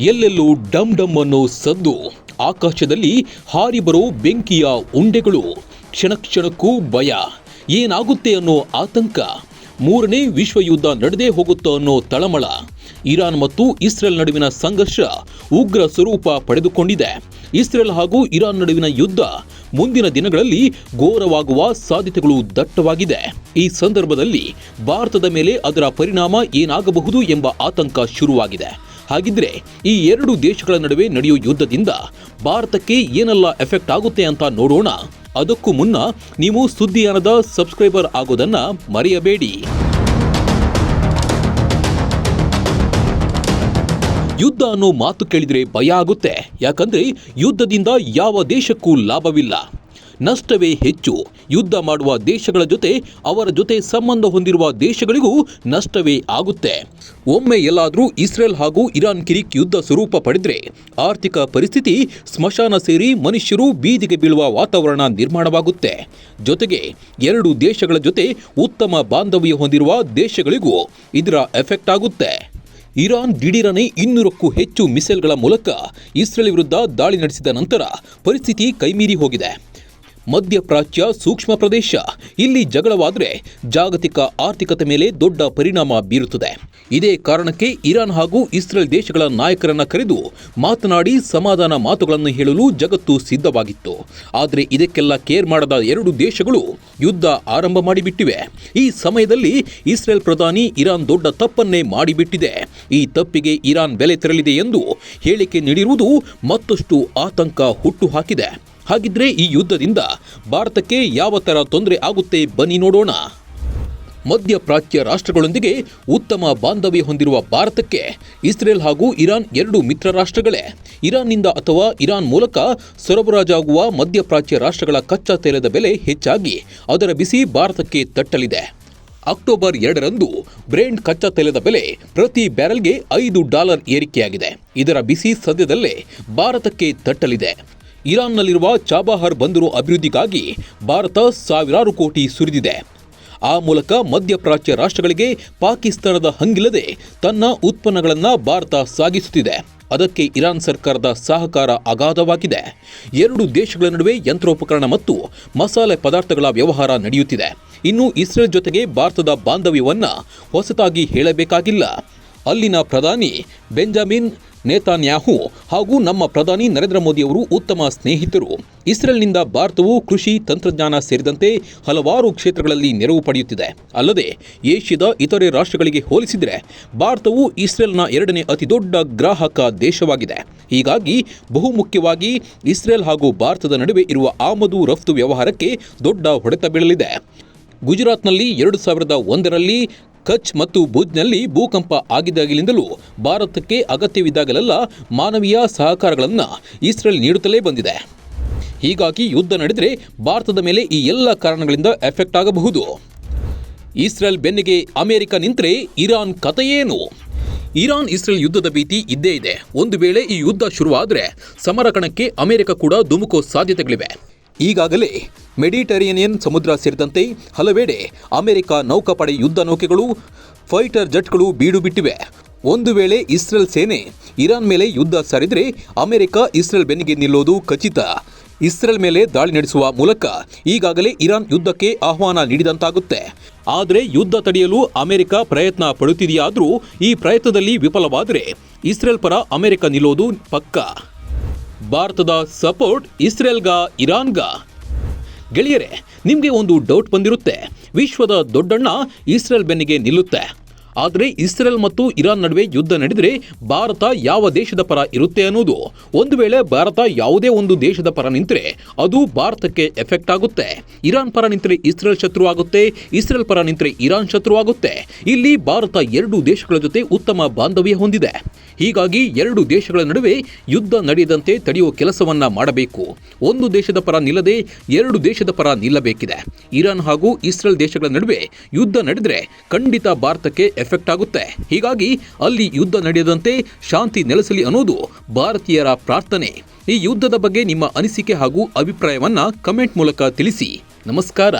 ಎಲ್ಲೆಲ್ಲೂ ಡಮ್ ಡಮ್ ಅನ್ನೋ ಸದ್ದು. ಆಕಾಶದಲ್ಲಿ ಹಾರಿ ಬರೋ ಬೆಂಕಿಯ ಉಂಡೆಗಳು. ಕ್ಷಣ ಕ್ಷಣಕ್ಕೂ ಭಯ. ಏನಾಗುತ್ತೆ ಅನ್ನೋ ಆತಂಕ. ಮೂರನೇ ವಿಶ್ವಯುದ್ಧ ನಡೆದೇ ಹೋಗುತ್ತೋ ಅನ್ನೋ ತಳಮಳ. ಇರಾನ್ ಮತ್ತು ಇಸ್ರೇಲ್ ನಡುವಿನ ಸಂಘರ್ಷ ಉಗ್ರ ಸ್ವರೂಪ ಪಡೆದುಕೊಂಡಿದೆ. ಇಸ್ರೇಲ್ ಹಾಗೂ ಇರಾನ್ ನಡುವಿನ ಯುದ್ಧ ಮುಂದಿನ ದಿನಗಳಲ್ಲಿ ಘೋರವಾಗುವ ಸಾಧ್ಯತೆಗಳು ದಟ್ಟವಾಗಿದೆ. ಈ ಸಂದರ್ಭದಲ್ಲಿ ಭಾರತದ ಮೇಲೆ ಅದರ ಪರಿಣಾಮ ಏನಾಗಬಹುದು ಎಂಬ ಆತಂಕ ಶುರುವಾಗಿದೆ. ಹಾಗಿದ್ರೆ ಈ ಎರಡು ದೇಶಗಳ ನಡುವೆ ನಡೆಯುವ ಯುದ್ಧದಿಂದ ಭಾರತಕ್ಕೆ ಏನೆಲ್ಲ ಎಫೆಕ್ಟ್ ಆಗುತ್ತೆ ಅಂತ ನೋಡೋಣ. ಅದಕ್ಕೂ ಮುನ್ನ ನೀವು ಸುದ್ದಿಯಾನದ ಸಬ್ಸ್ಕ್ರೈಬರ್ ಆಗೋದನ್ನ ಮರೆಯಬೇಡಿ. ಯುದ್ಧ ಅನ್ನೋ ಮಾತು ಕೇಳಿದ್ರೆ ಭಯ ಆಗುತ್ತೆ. ಯಾಕಂದ್ರೆ ಯುದ್ಧದಿಂದ ಯಾವ ದೇಶಕ್ಕೂ ಲಾಭವಿಲ್ಲ. ನಷ್ಟವೇ ಹೆಚ್ಚು. ಯುದ್ಧ ಮಾಡುವ ದೇಶಗಳ ಜೊತೆ ಅವರ ಜೊತೆ ಸಂಬಂಧ ಹೊಂದಿರುವ ದೇಶಗಳಿಗೂ ನಷ್ಟವೇ ಆಗುತ್ತೆ. ಒಮ್ಮೆ ಎಲ್ಲಾದರೂ ಇಸ್ರೇಲ್ ಹಾಗೂ ಇರಾನ್ ಕಿರಿಕ್ ಯುದ್ಧ ಸ್ವರೂಪ ಪಡೆದರೆ ಆರ್ಥಿಕ ಪರಿಸ್ಥಿತಿ, ಸ್ಮಶಾನ ಸೇರಿ ಮನುಷ್ಯರು ಬೀದಿಗೆ ಬೀಳುವ ವಾತಾವರಣ ನಿರ್ಮಾಣವಾಗುತ್ತೆ. ಜೊತೆಗೆ ಎರಡು ದೇಶಗಳ ಜೊತೆ ಉತ್ತಮ ಬಾಂಧವ್ಯ ಹೊಂದಿರುವ ದೇಶಗಳಿಗೂ ಇದರ ಎಫೆಕ್ಟ್ ಆಗುತ್ತೆ. ಇರಾನ್ ದಿಢೀರನೆ ಇನ್ನೂರಕ್ಕೂ ಹೆಚ್ಚು ಮಿಸೈಲ್ಗಳ ಮೂಲಕ ಇಸ್ರೇಲ್ ವಿರುದ್ಧ ದಾಳಿ ನಡೆಸಿದ ನಂತರ ಪರಿಸ್ಥಿತಿ ಕೈಮೀರಿ ಹೋಗಿದೆ. ಮಧ್ಯಪ್ರಾಚ್ಯ ಸೂಕ್ಷ್ಮ ಪ್ರದೇಶ. ಇಲ್ಲಿ ಜಗಳವಾದರೆ ಜಾಗತಿಕ ಆರ್ಥಿಕತೆ ಮೇಲೆ ದೊಡ್ಡ ಪರಿಣಾಮ ಬೀರುತ್ತದೆ. ಇದೇ ಕಾರಣಕ್ಕೆ ಇರಾನ್ ಹಾಗೂ ಇಸ್ರೇಲ್ ದೇಶಗಳ ನಾಯಕರನ್ನ ಕರೆದು ಮಾತನಾಡಿ ಸಮಾಧಾನ ಮಾತುಗಳನ್ನು ಹೇಳಲು ಜಗತ್ತು ಸಿದ್ಧವಾಗಿತ್ತು. ಆದರೆ ಇದಕ್ಕೆಲ್ಲ ಕೇರ್ ಮಾಡದ ಎರಡು ದೇಶಗಳು ಯುದ್ಧ ಆರಂಭ ಮಾಡಿಬಿಟ್ಟಿವೆ. ಈ ಸಮಯದಲ್ಲಿ ಇಸ್ರೇಲ್ ಪ್ರಧಾನಿ ಇರಾನ್ ದೊಡ್ಡ ತಪ್ಪನ್ನೇ ಮಾಡಿಬಿಟ್ಟಿದೆ. ಈ ತಪ್ಪಿಗೆ ಇರಾನ್ ಬೆಲೆ ತೆರಲಿದೆ ಎಂದು ಹೇಳಿಕೆ ನೀಡಿರುವುದು ಮತ್ತಷ್ಟು ಆತಂಕ ಹುಟ್ಟುಹಾಕಿದೆ ಹಾಗಿದ್ರೆ ಈ ಯುದ್ಧದಿಂದ ಭಾರತಕ್ಕೆ ಯಾವ ಥರ ತೊಂದರೆ ಆಗುತ್ತೆ ಬನ್ನಿ ನೋಡೋಣ. ಮಧ್ಯಪ್ರಾಚ್ಯ ರಾಷ್ಟ್ರಗಳೊಂದಿಗೆ ಉತ್ತಮ ಬಾಂಧವ್ಯ ಹೊಂದಿರುವ ಭಾರತಕ್ಕೆ ಇಸ್ರೇಲ್ ಹಾಗೂ ಇರಾನ್ ಎರಡು ಮಿತ್ರ ರಾಷ್ಟ್ರಗಳೇ. ಇರಾನ್ನಿಂದ ಅಥವಾ ಇರಾನ್ ಮೂಲಕ ಸರಬರಾಜಾಗುವ ಮಧ್ಯಪ್ರಾಚ್ಯ ರಾಷ್ಟ್ರಗಳ ಕಚ್ಚಾ ತೈಲದ ಬೆಲೆ ಹೆಚ್ಚಾಗಿ ಅದರ ಬಿಸಿ ಭಾರತಕ್ಕೆ ತಟ್ಟಲಿದೆ. ಅಕ್ಟೋಬರ್ ಎರಡರಂದು ಬ್ರೆಂಡ್ ಕಚ್ಚಾ ತೈಲದ ಬೆಲೆ ಪ್ರತಿ ಬ್ಯಾರೆಲ್ಗೆ ಐದು ಡಾಲರ್ ಏರಿಕೆಯಾಗಿದೆ. ಇದರ ಬಿಸಿ ಸದ್ಯದಲ್ಲೇ ಭಾರತಕ್ಕೆ ತಟ್ಟಲಿದೆ. ಇರಾನ್ನಲ್ಲಿರುವ ಚಾಬಹಾರ್ ಬಂದರು ಅಭಿವೃದ್ಧಿಗಾಗಿ ಭಾರತ ಸಾವಿರಾರು ಕೋಟಿ ಸುರಿದಿದೆ. ಆ ಮೂಲಕ ಮಧ್ಯಪ್ರಾಚ್ಯ ರಾಷ್ಟ್ರಗಳಿಗೆ ಪಾಕಿಸ್ತಾನದ ಹಂಗಿಲ್ಲದೆ ತನ್ನ ಉತ್ಪನ್ನಗಳನ್ನು ಭಾರತ ಸಾಗಿಸುತ್ತಿದೆ. ಅದಕ್ಕೆ ಇರಾನ್ ಸರ್ಕಾರದ ಸಹಕಾರ ಅಗಾಧವಾಗಿದೆ. ಎರಡು ದೇಶಗಳ ನಡುವೆ ಯಂತ್ರೋಪಕರಣ ಮತ್ತು ಮಸಾಲೆ ಪದಾರ್ಥಗಳ ವ್ಯವಹಾರ ನಡೆಯುತ್ತಿದೆ. ಇನ್ನು ಇಸ್ರೇಲ್ ಜೊತೆಗೆ ಭಾರತದ ಬಾಂಧವ್ಯವನ್ನು ಹೊಸತಾಗಿ ಹೇಳಬೇಕಾಗಿಲ್ಲ. ಅಲ್ಲಿನ ಪ್ರಧಾನಿ ಬೆಂಜಮಿನ್ ನೇತಾನ್ಯಾಹು ಹಾಗೂ ನಮ್ಮ ಪ್ರಧಾನಿ ನರೇಂದ್ರ ಮೋದಿಯವರು ಉತ್ತಮ ಸ್ನೇಹಿತರು. ಇಸ್ರೇಲ್ನಿಂದ ಭಾರತವು ಕೃಷಿ, ತಂತ್ರಜ್ಞಾನ ಸೇರಿದಂತೆ ಹಲವಾರು ಕ್ಷೇತ್ರಗಳಲ್ಲಿ ನೆರವು ಪಡೆಯುತ್ತಿದೆ. ಅಲ್ಲದೆ, ಏಷ್ಯಾದ ಇತರೆ ರಾಷ್ಟ್ರಗಳಿಗೆ ಹೋಲಿಸಿದರೆ ಭಾರತವು ಇಸ್ರೇಲ್ನ ಎರಡನೇ ಅತಿದೊಡ್ಡ ಗ್ರಾಹಕ ದೇಶವಾಗಿದೆ. ಹೀಗಾಗಿ, ಬಹುಮುಖ್ಯವಾಗಿ ಇಸ್ರೇಲ್ ಹಾಗೂ ಭಾರತದ ನಡುವೆ ಇರುವ ಆಮದು ರಫ್ತು ವ್ಯವಹಾರಕ್ಕೆ ದೊಡ್ಡ ಹೊಡೆತ ಬೀಳಲಿದೆ. ಗುಜರಾತ್ನಲ್ಲಿ ಎರಡು ಸಾವಿರದ ಒಂದರಲ್ಲಿ ಕಚ್ ಮತ್ತು ಭುಜ್ನಲ್ಲಿ ಭೂಕಂಪ ಆಗಿದ್ದಾಗಲಿಂದಲೂ ಭಾರತಕ್ಕೆ ಅಗತ್ಯವಿದ್ದಾಗಲೆಲ್ಲ ಮಾನವೀಯ ಸಹಕಾರಗಳನ್ನು ಇಸ್ರೇಲ್ ನೀಡುತ್ತಲೇ ಬಂದಿದೆ. ಹೀಗಾಗಿ ಯುದ್ಧ ನಡೆದರೆ ಭಾರತದ ಮೇಲೆ ಈ ಎಲ್ಲ ಕಾರಣಗಳಿಂದ ಎಫೆಕ್ಟ್ ಆಗಬಹುದು. ಇಸ್ರೇಲ್ ಬೆನ್ನಿಗೆ ಅಮೆರಿಕ ನಿಂತರೆ ಇರಾನ್ ಕಥೆಯೇನು? ಇರಾನ್ ಇಸ್ರೇಲ್ ಯುದ್ಧದ ಭೀತಿ ಇದ್ದೇ ಇದೆ. ಒಂದು ವೇಳೆ ಈ ಯುದ್ಧ ಶುರುವಾದರೆ ಸಮರ ಕಣಕ್ಕೆ ಅಮೆರಿಕ ಕೂಡ ಧುಮುಕೋ ಸಾಧ್ಯತೆಗಳಿವೆ. ಈಗಾಗಲೇ ಮೆಡಿಟರೇನಿಯನ್ ಸಮುದ್ರ ಸೇರಿದಂತೆ ಹಲವೆಡೆ ಅಮೆರಿಕ ನೌಕಾಪಡೆ ಯುದ್ಧ ನೌಕೆಗಳು, ಫೈಟರ್ ಜೆಟ್ಗಳು ಬೀಡು ಬಿಟ್ಟಿವೆ ಒಂದು ವೇಳೆ ಇಸ್ರೇಲ್ ಸೇನೆ ಇರಾನ್ ಮೇಲೆ ಯುದ್ಧ ಸಾರಿದರೆ ಅಮೆರಿಕ ಇಸ್ರೇಲ್ ಬೆನ್ನಿಗೆ ನಿಲ್ಲೋದು ಖಚಿತ. ಇಸ್ರೇಲ್ ಮೇಲೆ ದಾಳಿ ನಡೆಸುವ ಮೂಲಕ ಈಗಾಗಲೇ ಇರಾನ್ ಯುದ್ಧಕ್ಕೆ ಆಹ್ವಾನ ನೀಡಿದಂತಾಗುತ್ತೆ. ಆದರೆ ಯುದ್ಧ ತಡೆಯಲು ಅಮೆರಿಕ ಪ್ರಯತ್ನ ಪಡುತ್ತಿದೆಯಾದರೂ ಈ ಪ್ರಯತ್ನದಲ್ಲಿ ವಿಫಲವಾದರೆ ಇಸ್ರೇಲ್ ಪರ ಅಮೆರಿಕ ನಿಲ್ಲೋದು ಪಕ್ಕಾ. ಭಾರತದ ಸಪೋರ್ಟ್ ಇಸ್ರೇಲ್ಗ, ಇರಾನ್ಗ? ಗೆಳೆಯರೆ, ನಿಮಗೆ ಒಂದು ಡೌಟ್ ಬಂದಿರುತ್ತೆ. ವಿಶ್ವದ ದೊಡ್ಡಣ್ಣ ಇಸ್ರೇಲ್ ಬೆನ್ನಿಗೆ ನಿಲ್ಲುತ್ತೆ. ಆದರೆ ಇಸ್ರೇಲ್ ಮತ್ತು ಇರಾನ್ ನಡುವೆ ಯುದ್ಧ ನಡೆದರೆ ಭಾರತ ಯಾವ ದೇಶದ ಪರ ಇರುತ್ತೆ ಅನ್ನೋದು. ಒಂದು ವೇಳೆ ಭಾರತ ಯಾವುದೇ ಒಂದು ದೇಶದ ಪರ ನಿಂತರೆ ಅದು ಭಾರತಕ್ಕೆ ಎಫೆಕ್ಟ್ ಆಗುತ್ತೆ. ಇರಾನ್ ಪರ ನಿಂತರೆ ಇಸ್ರೇಲ್ ಶತ್ರು ಆಗುತ್ತೆ, ಇಸ್ರೇಲ್ ಪರ ನಿಂತರೆ ಇರಾನ್ ಶತ್ರು ಆಗುತ್ತೆ. ಇಲ್ಲಿ ಭಾರತ ಎರಡೂ ದೇಶಗಳ ಜೊತೆ ಉತ್ತಮ ಬಾಂಧವ್ಯ ಹೊಂದಿದೆ. ಹೀಗಾಗಿ ಎರಡು ದೇಶಗಳ ನಡುವೆ ಯುದ್ಧ ನಡೆಯದಂತೆ ತಡೆಯುವ ಕೆಲಸವನ್ನ ಮಾಡಬೇಕು. ಒಂದು ದೇಶದ ಪರ ನಿಲ್ಲದೆ ಎರಡು ದೇಶದ ಪರ ನಿಲ್ಲಬೇಕಿದೆ. ಇರಾನ್ ಹಾಗೂ ಇಸ್ರೇಲ್ ದೇಶಗಳ ನಡುವೆ ಯುದ್ಧ ನಡೆದರೆ ಖಂಡಿತ ಭಾರತಕ್ಕೆ ಎಫೆಕ್ಟ್ ಆಗುತ್ತೆ. ಹೀಗಾಗಿ ಅಲ್ಲಿ ಯುದ್ಧ ನಡೆಯದಂತೆ ಶಾಂತಿ ನೆಲೆಸಲಿ ಅನ್ನೋದು ಭಾರತೀಯರ ಪ್ರಾರ್ಥನೆ. ಈ ಯುದ್ಧದ ಬಗ್ಗೆ ನಿಮ್ಮ ಅನಿಸಿಕೆ ಹಾಗೂ ಅಭಿಪ್ರಾಯವನ್ನ ಕಮೆಂಟ್ ಮೂಲಕ ತಿಳಿಸಿ. ನಮಸ್ಕಾರ.